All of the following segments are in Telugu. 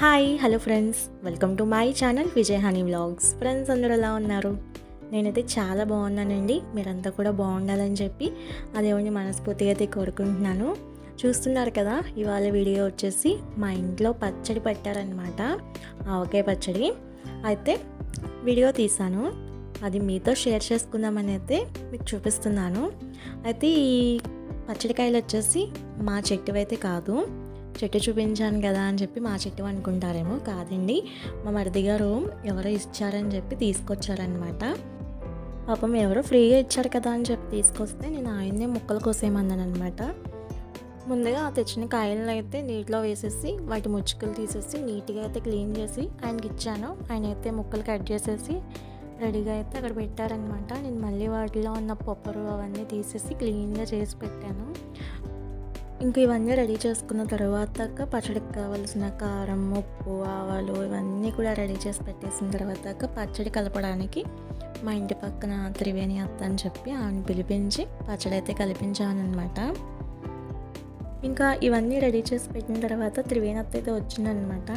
Hi hello friends welcome to my channel Vijay honey vlogs friends అందరూ ఎలా ఉన్నారు? నేనైతే చాలా బాగున్నానండి. మీరంతా కూడా బాగుండాలని చెప్పి అదేమని మనస్ఫూర్తిగా అయితే కోరుకుంటున్నాను. చూస్తున్నారు కదా ఇవాళ వీడియో వచ్చేసి మా ఇంట్లో పచ్చడి పెట్టారనమాట ఆవకాయ పచ్చడి. అయితే వీడియో తీసాను అది మీతో షేర్ చేసుకుందామని అయితే మీకు చూపిస్తున్నాను. అయితే ఈ పచ్చడికాయలు వచ్చేసి మా చెట్టువైతే కాదు. చెట్టు చూపించాను కదా అని చెప్పి మా చెట్టు అనుకుంటారేమో కాదండి. మా మరిది గారు ఎవరో ఇచ్చారని చెప్పి తీసుకొచ్చారనమాట పాపం ఎవరో ఫ్రీగా ఇచ్చారు కదా అని చెప్పి తీసుకొస్తే నేను ఆయన్నే ముక్కలు కోసేయమన్నాను అనమాట ముందుగా ఆ తెచ్చిన కాయలను అయితే నీటిలో వేసేసి వాటి ముచ్చుకలు తీసేసి నీట్గా అయితే క్లీన్ చేసి ఆయనకి ఇచ్చాను. ఆయన అయితే ముక్కలు కట్ చేసేసి రెడీగా అయితే అక్కడ పెట్టారనమాట నేను మళ్ళీ వాటిలో ఉన్న పొప్పరు అవన్నీ తీసేసి క్లీన్గా చేసి పెట్టాను. ఇంక ఇవన్నీ రెడీ చేసుకున్న తర్వాత పచ్చడికి కావాల్సిన కారం ఉప్పు ఆవాలు ఇవన్నీ కూడా రెడీ చేసి పెట్టేసిన తర్వాత పచ్చడి కలపడానికి మా ఇంటి పక్కన త్రివేణి అత్త అని చెప్పి ఆమెను పిలిపించి పచ్చడి అయితే కలిపించాను అనమాట ఇంకా ఇవన్నీ రెడీ చేసి పెట్టిన తర్వాత త్రివేణి అత్త అయితే వచ్చిందనమాట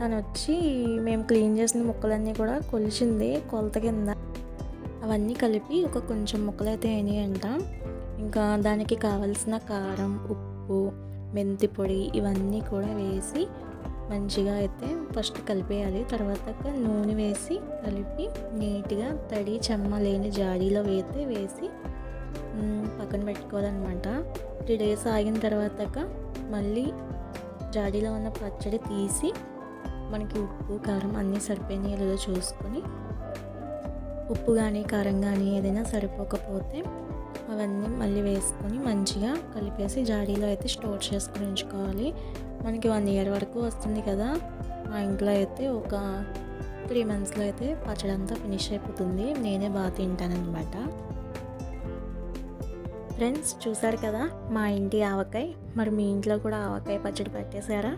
తను వచ్చి మేము క్లీన్ చేసిన ముక్కలన్నీ కూడా కొలిచింది కొలత కింద. అవన్నీ కలిపి ఒక కొంచెం ముక్కలు అయితే అయినాయంట. ఇంకా దానికి కావలసిన కారం ఉప్పు మెంతి పొడి ఇవన్నీ కూడా వేసి మంచిగా అయితే ఫస్ట్ కలిపేయాలి. తర్వాత నూనె వేసి కలిపి నీట్గా తడి చెమ్మ లేని జాడీలో వేస్తే వేసి పక్కన పెట్టుకోవాలన్నమాట. త్రీ డేస్ ఆగిన తర్వాత మళ్ళీ జాడీలో ఉన్న పచ్చడి తీసి మనకి ఉప్పు కారం అన్నీ సరిపోయినాయి లేదో చూసుకొని ఉప్పు కానీ కారం కానీ ఏదైనా సరిపోకపోతే అవన్నీ మళ్ళీ వేసుకొని మంచిగా కలిపేసి జాడీలో అయితే స్టోర్ చేసుకుని ఉంచుకోవాలి. మనకి వన్ ఇయర్ వరకు వస్తుంది కదా మా ఇంట్లో అయితే ఒక త్రీ మంత్స్లో అయితే పచ్చడి అంతా ఫినిష్ అయిపోతుంది. నేనే బాగా తింటానమాట ఫ్రెండ్స్ చూసారు కదా మా ఇంటి ఆవకాయ? మరి మీ ఇంట్లో కూడా ఆవకాయ పచ్చడి పెట్టేశారా?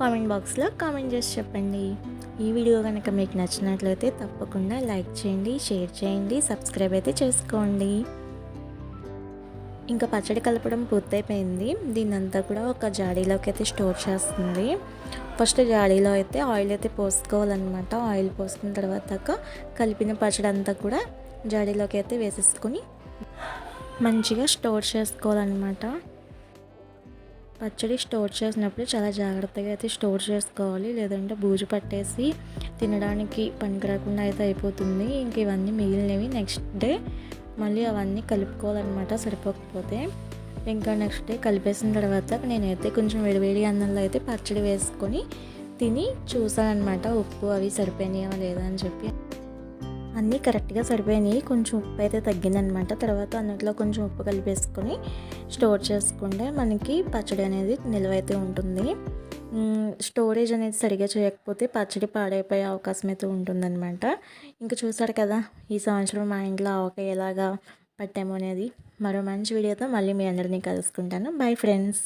కామెంట్ బాక్స్లో కామెంట్ చేసి చెప్పండి. ఈ వీడియో కనుక మీకు నచ్చినట్లయితే తప్పకుండా లైక్ చేయండి షేర్ చేయండి సబ్స్క్రైబ్ అయితే చేసుకోండి. ఇంకా పచ్చడి కలపడం పూర్తయిపోయింది. దీన్ని అంతా కూడా ఒక జాడీలోకి అయితే స్టోర్ చేస్తుంది. ఫస్ట్ జాడీలో అయితే ఆయిల్ అయితే పోసుకోవాలన్నమాట. ఆయిల్ పోసుకున్న తర్వాత కలిపిన పచ్చడి అంతా కూడా జాడీలోకి అయితే వేసేసుకొని మంచిగా స్టోర్ చేసుకోవాలన్నమాట. పచ్చడి స్టోర్ చేసినప్పుడు చాలా జాగ్రత్తగా అయితే స్టోర్ చేసుకోవాలి. లేదంటే బూజు పట్టేసి తినడానికి పనికిరాకుండా అయితే అయిపోతుంది. ఇంక ఇవన్నీ మిగిలినవి నెక్స్ట్ డే మళ్ళీ అవన్నీ కలుపుకోవాలన్నమాట సరిపోకపోతే ఇంకా నెక్స్ట్ డే కలిపేసిన తర్వాత నేనైతే కొంచెం వేడివేడి అన్నంలో అయితే పచ్చడి వేసుకొని తిని చూసానమాట ఉప్పు అవి సరిపోయినాయా లేదా అని చెప్పి. అన్నీ కరెక్ట్గా సరిపోయినాయి. కొంచెం ఉప్పు అయితే తగ్గిందనమాట తర్వాత అన్నిట్లో కొంచెం ఉప్పు కలిపేసుకొని స్టోర్ చేసుకుంటే మనకి పచ్చడి అనేది నిల్వ అయితే ఉంటుంది. స్టోరేజ్ అనేది సరిగా చేయకపోతే పచ్చడి పాడైపోయే అవకాశం అయితే ఉంటుందన్నమాట. ఇంకా చూసారు కదా ఈ సంవత్సరం మా ఇంట్లో ఆవక ఎలాగా పట్టాము అనేది. మరో మంచి వీడియోతో మళ్ళీ మీ అందరినీ కలుసుకుంటాను. Bye friends